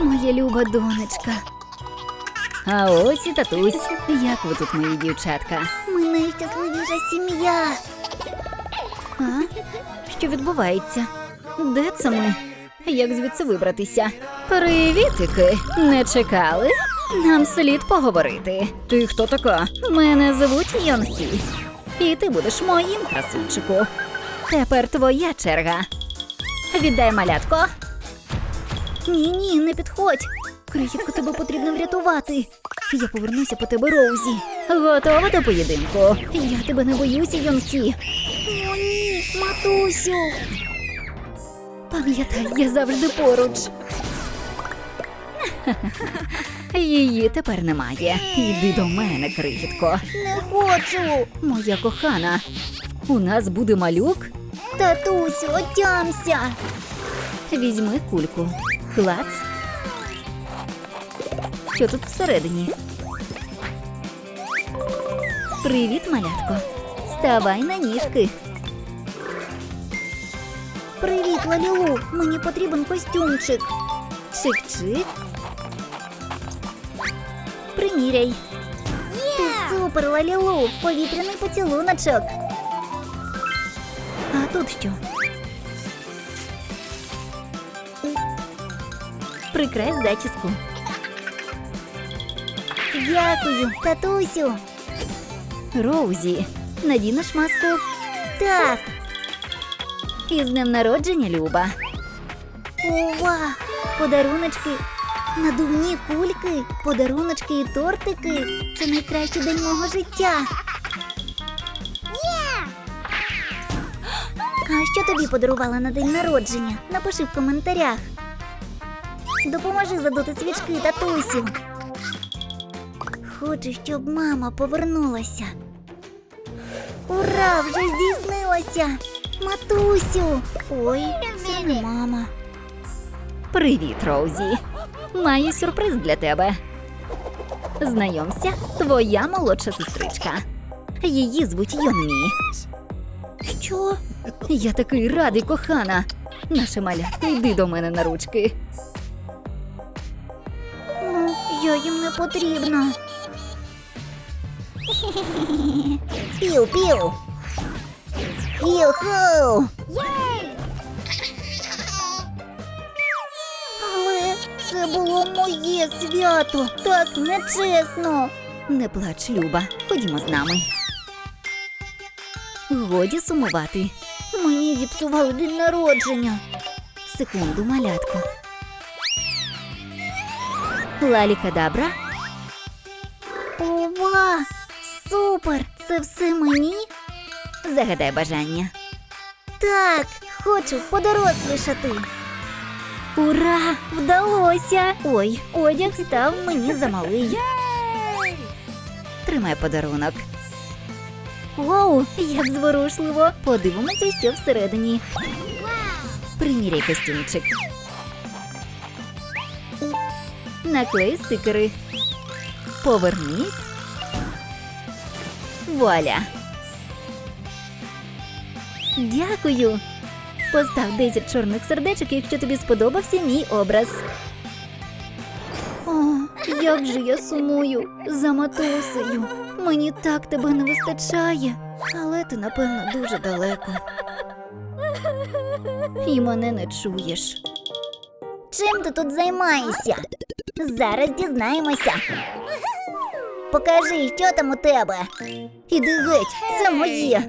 Моя люба донечка. А ось і татусь. Як ви тут, мої дівчатка? Ми найщасливіша сім'я. А? Що відбувається? Де це ми? Як звідси вибратися? Привітики! Не чекали? Нам слід поговорити. Ти хто така? Мене звуть Йонхі. І ти будеш моїм красунчику. Тепер твоя черга. Віддай малятко. Ні, ні, не підходь. Крихітко, тебе потрібно врятувати. Я повернуся по тебе, Роузі. Готова до поєдинку. Я тебе не боюся, Йонхі. О, ні, матусю. Пам'ятай, я завжди поруч. Її тепер немає. Йди до мене, крихітко. Не хочу. Моя кохана. У нас буде малюк. Татусю, отямся. Візьми кульку. Клац. Що тут всередині? Привіт, малятко. Ставай на ніжки. Привіт, Лалілу. Мені потрібен костюмчик. Чик-чик. Приміряй. Ти супер, Лалілу. Повітряний поцілуночок. А тут що? Прикрась зачіску. Дякую, татусю. Роузі, надінеш маску. Так, І з днем народження, Люба. ова, подаруночки, надувні кульки, подаруночки і тортики. Це найкращий день мого життя. А що тобі подарувала на день народження? Напиши в коментарях. Допоможи задути свічки, татусю. Хочу, щоб мама повернулася. Ура! Вже здійснилося! Матусю! Ой, це не мама. Привіт, Роузі. Маю сюрприз для тебе. Знайомся, твоя молодша сестричка. Її звуть Йонмі. Що? Я такий радий, кохана. Наша малятка, йди до мене на ручки. Потрібна. Піу-піу. Юху! Але це було моє свято. Так нечесно. Не плач, Люба. Ходімо з нами. Годі сумувати. Мені зіпсували день народження. Секунду, малятко. Лалі кадабра. Ова! Супер! Це все мені? Загадай бажання. Так, хочу подорослішати. Ура! Вдалося! Ой, одяг став мені замалий. Тримай подарунок. Вау, як зворушливо! Подивимося, що всередині. Приміряй костюмчик. Наклей стикери. Повернись. Вуаля. Дякую. Постав 10 чорних сердечок, якщо тобі сподобався мій образ. О, як же я сумую за матусею. Мені так тебе не вистачає, але ти, напевно, дуже далеко. І мене не чуєш. Чим ти тут займаєшся? Зараз дізнаємося. Покажи, що там у тебе. Іди геть, це моє.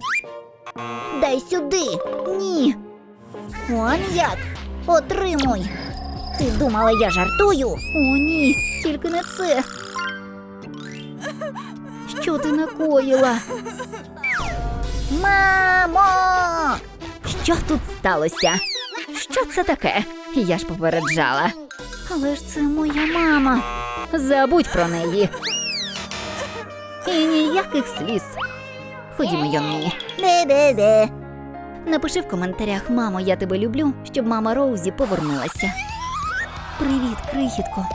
Дай сюди. Ні. Он як? Отримуй. Ти думала, я жартую? О, ні, тільки не це. Що ти накоїла? Мамо! Що тут сталося? Що це таке? Я ж попереджала. Але ж це моя мама. Забудь про неї. І ніяких сліз. Ходімо, Йонмі. Де-де-де. Напиши в коментарях, мамо, я тебе люблю, щоб мама Роузі повернулася. Привіт, крихітко.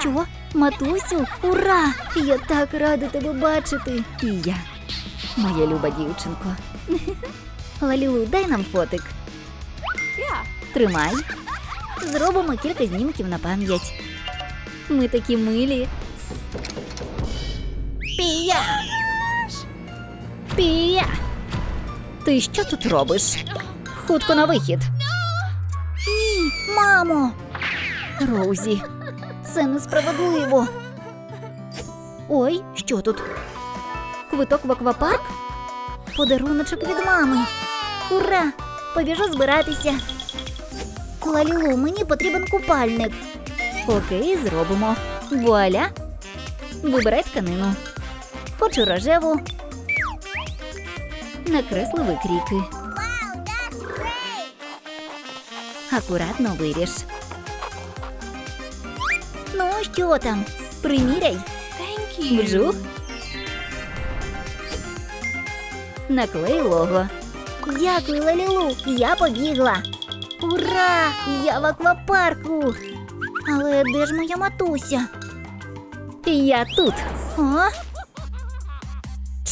Що? Матусю? Ура! Я так рада тебе бачити. І я, моя люба дівчинко. Лалілу, дай нам фотик. Тримай. Зробимо кілька знімків на пам'ять. Ми такі милі. Пія! Пія! Ти що тут робиш? Хутко на вихід. Ні, мамо, Роузі, це несправедливо. Ой, що тут? Квиток в аквапарк? подаруночок від мами. Ура! Побіжу збиратися. Лалілу, мені потрібен купальник. Окей, зробимо. Вуаля. Вибирай тканину. Хочу рожеву. Накресли викрійки. Акуратно виріж. Ну, що там? Приміряй. Вжух. Наклей лого. Дякую, Лалілу, я побігла. Ура! Я в аквапарку. Але де ж моя матуся? Я тут. А?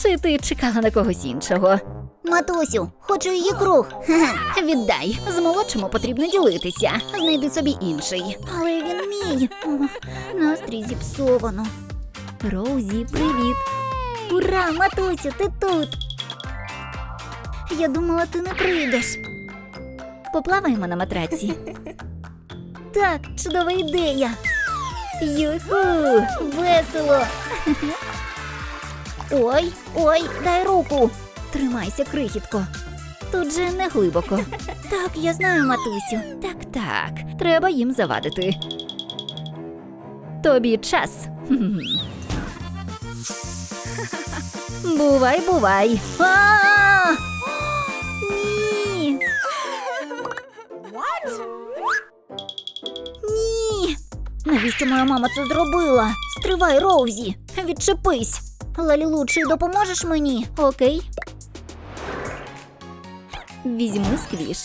Чи ти чекала на когось іншого? Матусю, хочу її круг. Хе-хе. Віддай. З молодшим потрібно ділитися. Знайди собі інший. Але він мій. О, настрій зіпсовано. Роузі, привіт. Ура, матусю, ти тут. Я думала, ти не прийдеш. Поплаваємо на матраці. Так, чудова ідея. Юху! Весело. Ой, ой, дай руку. Тримайся, крихітко. Тут же не глибоко. Так, я знаю, матусю. Так, так, треба їм завадити. Тобі час. Бувай, бувай. А! Ні. Ні. Навіщо моя мама це зробила? Стривай, Роузі. Відчепись. Лалілу, чи допоможеш мені? Окей. Візьми сквіш.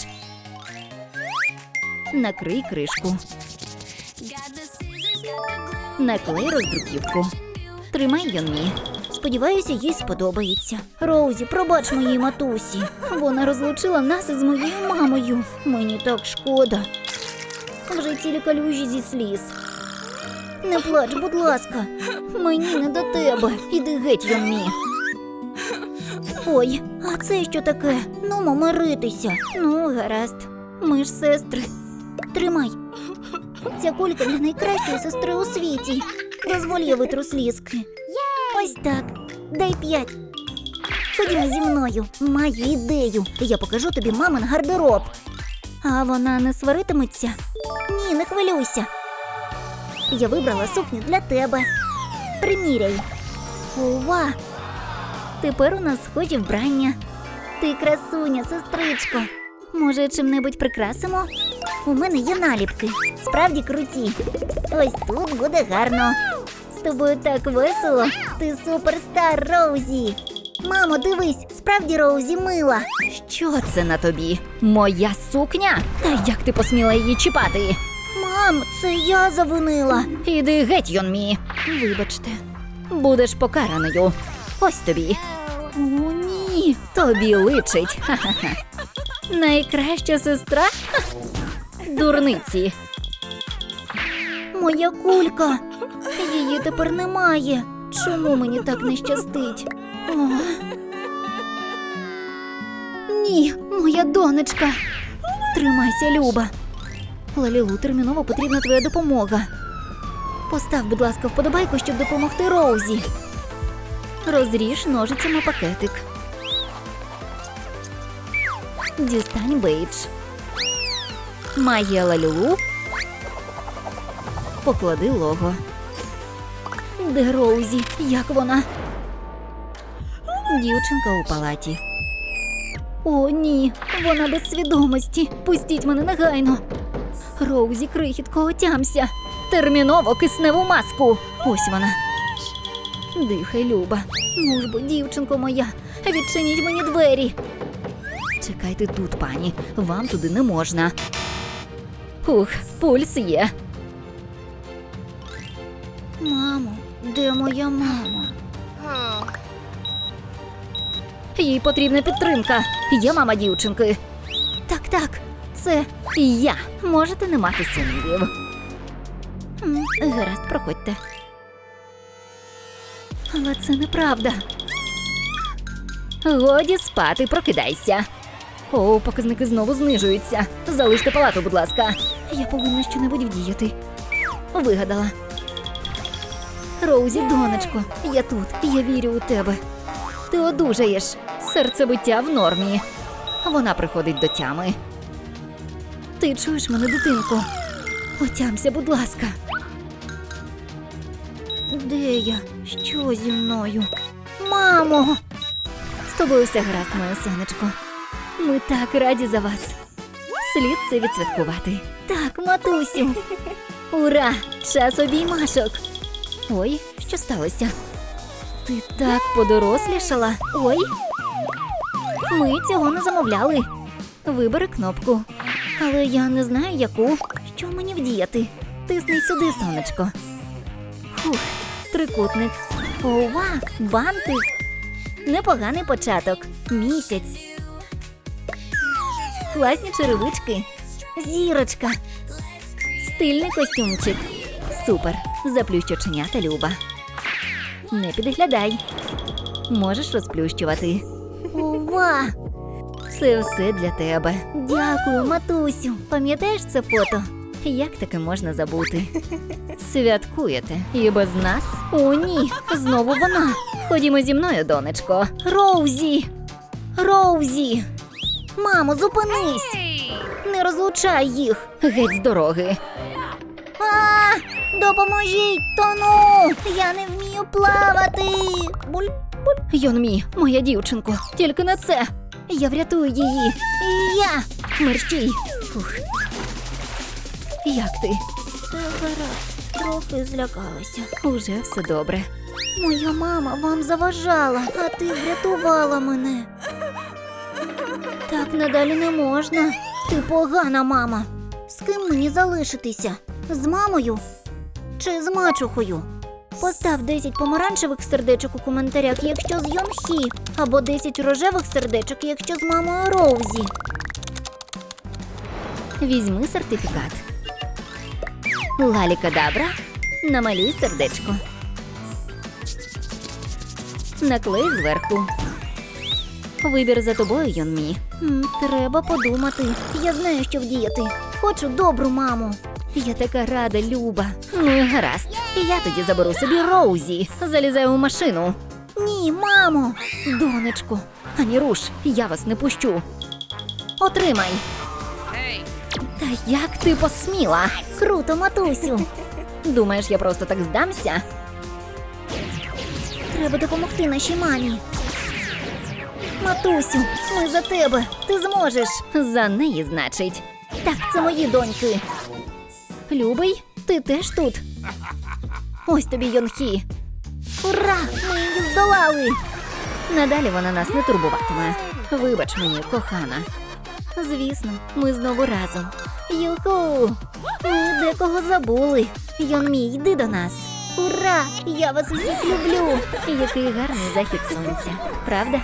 Накрий кришку. Наклей роздруківку. Тримай Йонмі. Сподіваюся, їй сподобається. Роузі, пробач моїй матусі. Вона розлучила нас із моєю мамою. Мені так шкода. Вже цілі калюжі зі сліз. Не плач, будь ласка. Мені не до тебе. Іди геть, Йомі. Ой, а це що таке? Ну, миритися. Ну, гаразд. Ми ж сестри. Тримай. Ця кулька для найкращої сестри у світі. Дозволь я витру слізки. Ось так. Дай п'ять. Ходімо зі мною. Маю ідею. Я покажу тобі мамин гардероб. А вона не сваритиметься? Ні, не хвилюйся. Я вибрала сукню для тебе. Приміряй. Ова! Тепер у нас схожі вбрання. Ти красуня, сестричко. Може, чим-небудь прикрасимо? У мене є наліпки. Справді круті. Ось тут буде гарно. З тобою так весело. Ти суперстар, Роузі. Мамо, дивись, справді Роузі мила. Що це на тобі? Моя сукня? Та як ти посміла її чіпати? Мам, це я завинила. Іди геть, Йонмі. Вибачте. Будеш покараною. Ось тобі. О, ні. Тобі личить. Ха-ха-ха. Найкраща сестра? Ха. Дурниці. Моя кулька. Її тепер немає. Чому мені так не щастить? О. Ні, моя донечка. Тримайся, Люба. Лалілу, терміново потрібна твоя допомога. Постав, будь ласка, вподобайку, щоб допомогти Роузі. Розріж ножицями пакетик. Дістань бейдж. Магія лалюлу. Поклади лого. Де Роузі? Як вона? Дівчинка у палаті. О, ні, вона без свідомості. Пустіть мене негайно. Роузі, крихітко, отямся. Терміново кисневу маску. Ось вона. Дихай, Люба. Ну ж бо, дівчинко моя, відчиніть мені двері. Чекайте тут, пані. Вам туди не можна. Ух, пульс є. Мамо, де моя мама? Їй потрібна підтримка. Є мама дівчинки. Так, так, це я. Можете не мати сумнівів. Гаразд, проходьте. Але це неправда. Годі спати, прокидайся. О, показники знову знижуються. Залиште палату, будь ласка. Я повинна щонебудь вдіяти. Вигадала. Роузі, донечко, я тут, я вірю у тебе. Ти одужаєш. Серцебиття в нормі. Вона приходить до тями. Ти чуєш мене, дитинко? Отямся, будь ласка. Де я? Що зі мною? Мамо! З тобою все гаразд, моє сонечко. Ми так раді за вас. Слід це відсвяткувати. Так, матусю. Ура! Час обіймашок. Ой, що сталося? Ти так подорослішала. Ой. Ми цього не замовляли. Вибери кнопку. Але я не знаю, яку. Що мені вдіяти? Тисни сюди, сонечко. Фух, трикутник. Ова, бантик. Непоганий початок. Місяць. Класні черевички. Зірочка. Стильний костюмчик. Супер. Заплющ оченята, Люба. Не підглядай. Можеш розплющувати. Ова! Це все для тебе. Дякую, матусю. Пам'ятаєш це фото? Як таке можна забути? Святкуєте і без нас? О, ні, знову вона. Ходімо зі мною, донечко. Роузі! Роузі! Мамо, зупинись! Не розлучай їх! Геть з дороги. А, допоможіть, тону! Я не вмію плавати. Буль. Йонмі, моя дівчинко, тільки не це. Я врятую її. Я. Мерщій. Фух. Як ти? Все гаразд. Трохи злякалася. Уже все добре. Моя мама вам заважала, а ти врятувала мене. Так надалі не можна. Ти погана мама. З ким мені залишитися? З мамою чи з мачухою? Постав 10 помаранчевих сердечок у коментарях, якщо з Йонхі, або 10 рожевих сердечок, якщо з мамою Роузі. Візьми сертифікат. Лалі кадабра. Намалюй сердечко. Наклей зверху. Вибір за тобою, Йонмі. Треба подумати. Я знаю, що вдіяти. Хочу добру маму. Я така рада, Люба. Ну і гаразд. Я тоді заберу собі Роузі. Залізаю у машину. Ні, мамо. Донечко, ані руш, я вас не пущу. Отримай. Та як ти посміла? Круто, матусю. Думаєш, я просто так здамся? Треба допомогти нашій мамі. Матусю, ми за тебе. Ти зможеш. За неї, значить. Так, це мої доньки. Любий, ти теж тут. Ось тобі Йонхі. Ура! Ми її здолали. Надалі вона нас не турбуватиме. Вибач мені, кохана. Звісно. Ми знову разом. Юху! Ми декого забули. Йонмі, йди до нас. Ура! Я вас всіх люблю. Який гарний захід сонця, правда?